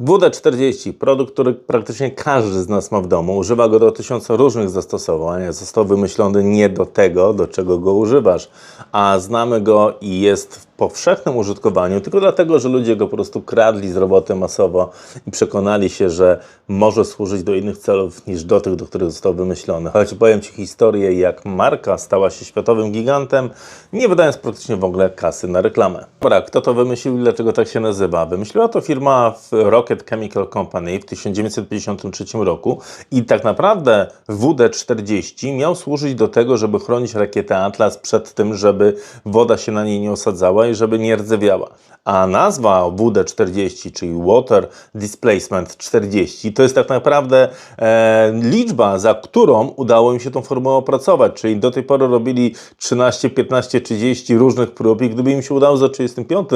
WD-40, produkt, który praktycznie każdy z nas ma w domu. Używa go do tysiąca różnych zastosowań. Został wymyślony nie do tego, do czego go używasz, a znamy go i jest w powszechnym użytkowaniu tylko dlatego, że ludzie go po prostu kradli z roboty masowo i przekonali się, że może służyć do innych celów niż do tych, do których został wymyślony. Choć powiem Ci historię, jak marka stała się światowym gigantem, nie wydając praktycznie w ogóle kasy na reklamę. Dobra, kto to wymyślił i dlaczego tak się nazywa? Wymyśliła to firma Rocket Chemical Company w 1953 roku i tak naprawdę WD-40 miał służyć do tego, żeby chronić rakietę Atlas przed tym, żeby woda się na niej nie osadzała i żeby nie rdzewiała. A nazwa WD-40, czyli Water Displacement 40, to jest tak naprawdę e, liczba, za którą udało im się tą formułę opracować. Czyli do tej pory robili 13, 15, 30 różnych prób i gdyby im się udało za 35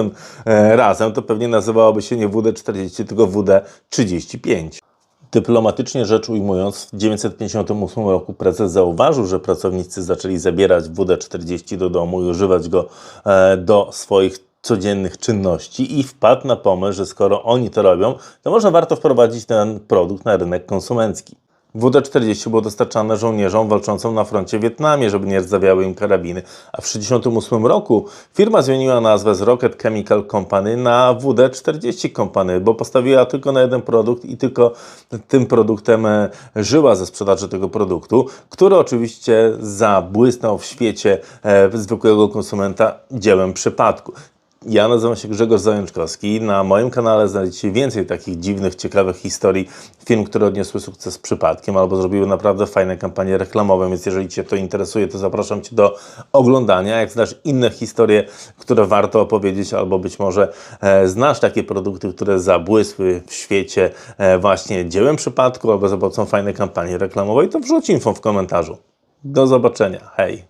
e, razem, to pewnie nazywałoby się nie WD-40, tylko WD-35. Dyplomatycznie rzecz ujmując, w 1958 roku prezes zauważył, że pracownicy zaczęli zabierać WD-40 do domu i używać go e, do swoich codziennych czynności i wpadł na pomysł, że skoro oni to robią, to może warto wprowadzić ten produkt na rynek konsumencki. WD-40 było dostarczane żołnierzom walczącym na froncie w Wietnamie, żeby nie rdzawiały im karabiny, a w 1968 roku firma zmieniła nazwę z Rocket Chemical Company na WD-40 Company, bo postawiła tylko na jeden produkt i tylko tym produktem e, żyła ze sprzedaży tego produktu, który oczywiście zabłysnął w świecie e, zwykłego konsumenta dziełem przypadku. Ja nazywam się Grzegorz Zajączkowski. Na moim kanale znajdziecie więcej takich dziwnych, ciekawych historii firm, które odniosły sukces przypadkiem albo zrobiły naprawdę fajne kampanie reklamowe, więc jeżeli Cię to interesuje, to zapraszam Cię do oglądania. Jak znasz inne historie, które warto opowiedzieć, albo być może e, znasz takie produkty, które zabłysły w świecie e, właśnie dziełem przypadku albo za pomocą fajnej kampanii reklamowej, to wrzuć info w komentarzu. Do zobaczenia. Hej!